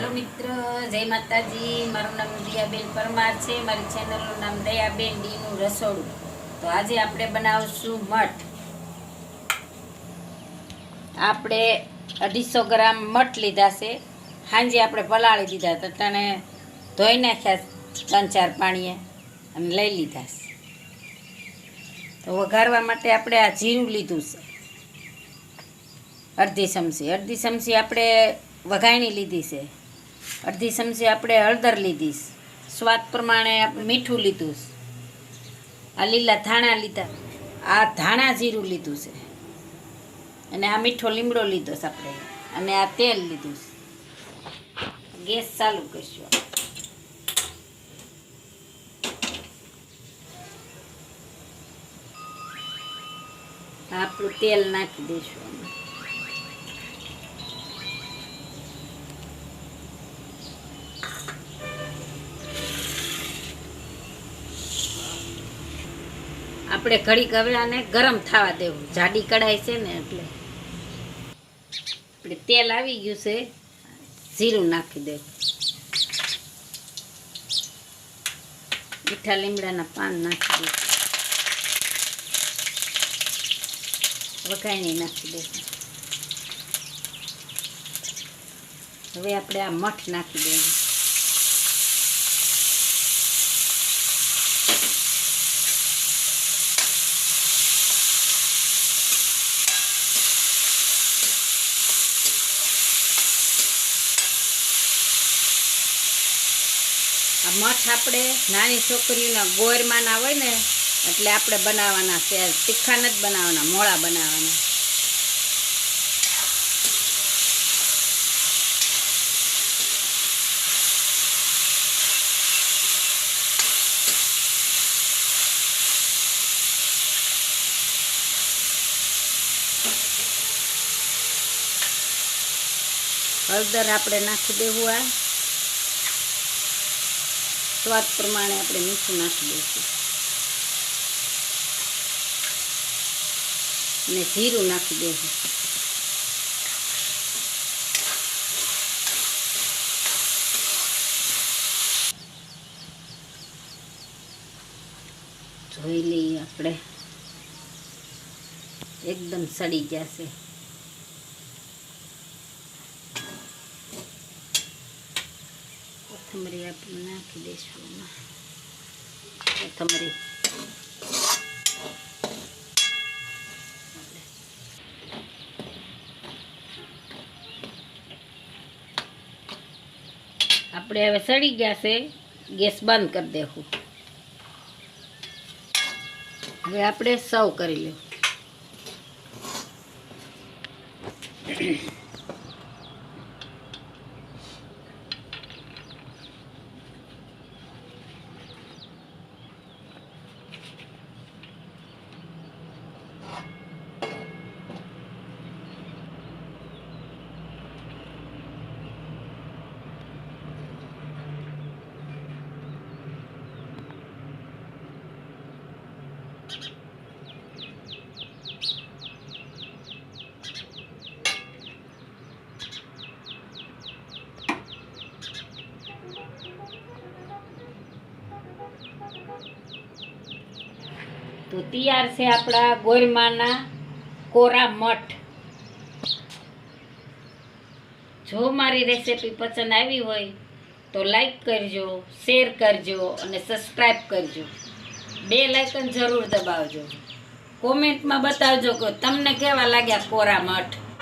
હાલો મિત્ર, જય માતાજી. મારું નામ દયાબેન પરમાર છે. મારી ચેનલનું નામ દયાબેન ડીનું રસોડું. તો આજે આપણે બનાવશું મઠ. આપણે અઢીસો ગ્રામ મઠ લીધા છે. સાંજે આપણે પલાળી દીધા હતા. તને ધોઈ નાખ્યા ત્રણ ચાર પાણીએ અને લઈ લીધા છે. તો વઘારવા માટે આપણે આ જીરું લીધું છે. અડધી ચમચી. અડધી ચમચી આપણે વઘાણી લીધી છે. અડધી ચમચી આપણે હળદર લીધી સ્વાદ પ્રમાણે મીઠું લીધું આ લીલા ધાણા લીધા. આ ધાણા જીરું લીધું છે. અને આ મીઠો લીમડો લીધો છે આપણે. અને આ તેલ લીધું છે. ગેસ ચાલુ કરીશું આપણું. તેલ નાખી દઈશું આપણે ઘડીક હવે આને ગરમ થવા દેવું. જાડી કઢાઈ છે ને એટલે. આપણે તેલ આવી ગયું છે. જીરું નાખી દેવું. મીઠા લીમડાના પાન નાખી દેવું. વઘાણી નાખી દે હવે આપણે આ મઠ નાખી દેવું આ મઠ આપણે નાની છોકરીઓના ગોરમાં ના હોય ને, એટલે આપણે બનાવવાના છે. તીખા નથી બનાવવાના, મોળા બનાવવાના. હળદર આપણે નાખી દેવું આ. સ્વાદ પ્રમાણે આપણે મીઠું નાખી દઈશું. અને જીરું નાખી દઈશું. જોઈ લઈએ આપણે. એકદમ સડી જશે કોથમરી આપણે નાખી દઈશું એમાં કોથમરી આપણે હવે સડી ગયા છે. ગેસ બંધ કરી દેવું. હવે આપણે સર્વ કરી લેવું. તો તૈયાર છે આપણા ગોરમાના કોરા મઠ. જો મારી રેસીપી પસંદ આવી હોય તો લાઈક કરજો, શેર કરજો અને સબસ્ક્રાઈબ કરજો. બે લાઇકન જરૂર દબાવજો. કોમેન્ટમાં બતાવજો કે તમને કેવા લાગ્યા કોરા મઠ?